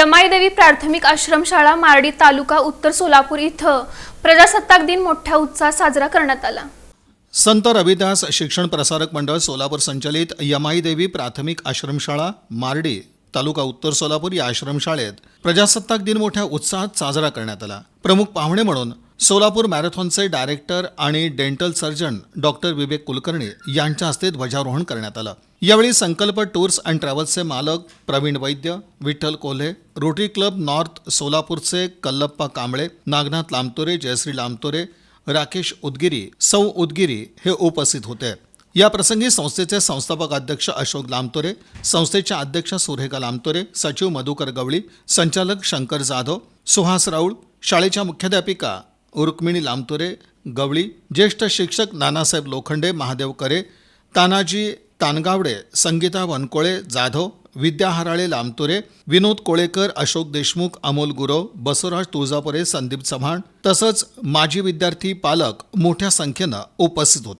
यमाईदेवी प्राथमिक आश्रमशाळा मारडी तालुका उत्तर सोलापूर इथं प्रजासत्ताक दिन मोठ्या उत्साहात साजरा करण्यात आला. संत रविदास शिक्षण प्रसारक मंडळ सोलापूर संचलित यमाई देवी प्राथमिक आश्रमशाळा मारडी तालुका उत्तर सोलापूर या आश्रमशाळेत प्रजासत्ताक दिन मोठ्या उत्साहात साजरा करण्यात आला. प्रमुख पाहुणे म्हणून सोलापूर मॅरेथॉनचे डायरेक्टर आणि dental surgeon doctor Vivek Kulkarni यांच्या हस्ते ध्वजारोहण करण्यात आलं. यावेळी संकल्प टूर्स अँड ट्रॅव्हल्सचे मालक Pravin Vaidya Vitthal Kolhe Rotary Club North सोलापूरचे कल्लप्पा कांबळे नागनाथ लामतोरे जयश्री लामतोरे राकेश उदगिरी सौ उदगिरी हे उपस्थित होते. या प्रसंगी संस्थेचे संस्थापक अध्यक्ष अशोक लामतोरे संस्थेच्या अध्यक्ष सुरेखा लामतोरे सचिव मधुकर गवळी संचालक शंकर जाधव सुहास राऊळ शाळेच्या मुख्याध्यापिका रुक्मिणी लामतोरे गवळी ज्येष्ठ शिक्षक नानासाहेब लोखंडे महादेव करे तानाजी तानगावडे संगीता वनकोळे जाधव विद्या हराळे लामतोरे विनोद कोळेकर अशोक देशमुख अमोल गुरव बसवराज तुळजापुरे संदीप चव्हाण तसंच माजी विद्यार्थी पालक मोठ्या संख्येनं उपस्थित होते.